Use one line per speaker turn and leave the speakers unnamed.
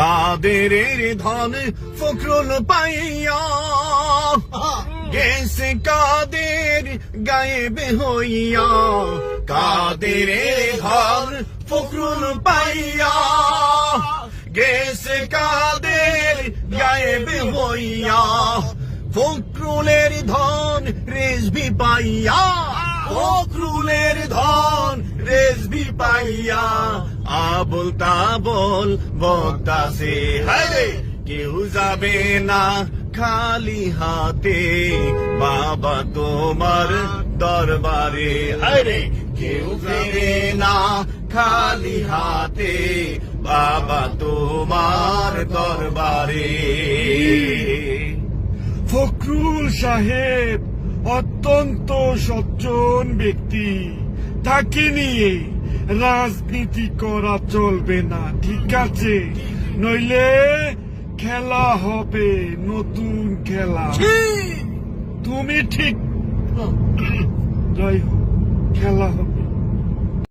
কাদের ধন ফখরুল পাইয়া। গেছে কাদের গায়েব হইয়া, কাদের ধন ফখরুল পাইয়া। গেছে কাদের গায়েব হইয়া, ফখরুলের ধন রেজবি পাইয়া। ফখরুলের ধন রেজবি পাইয়া। আবুল তাবল বক্তাসে হায়রে! কেউ যাবে না খালি হাতে। বাবা তোমার দরবারে। হায়রে! কেউ ফেরে না খালি হাতে। বাবা তোমার দরবারে।
ফখরুল সাহেব অত্যন্ত সজ্জন ব্যক্তি। তাকে নিয়ে রাজনীতি করা চলবে না ঠিক আছে? নইলে খেলা হবে নতুন খেলা। তুমি ঠিক। যাই হোক খেলা হবে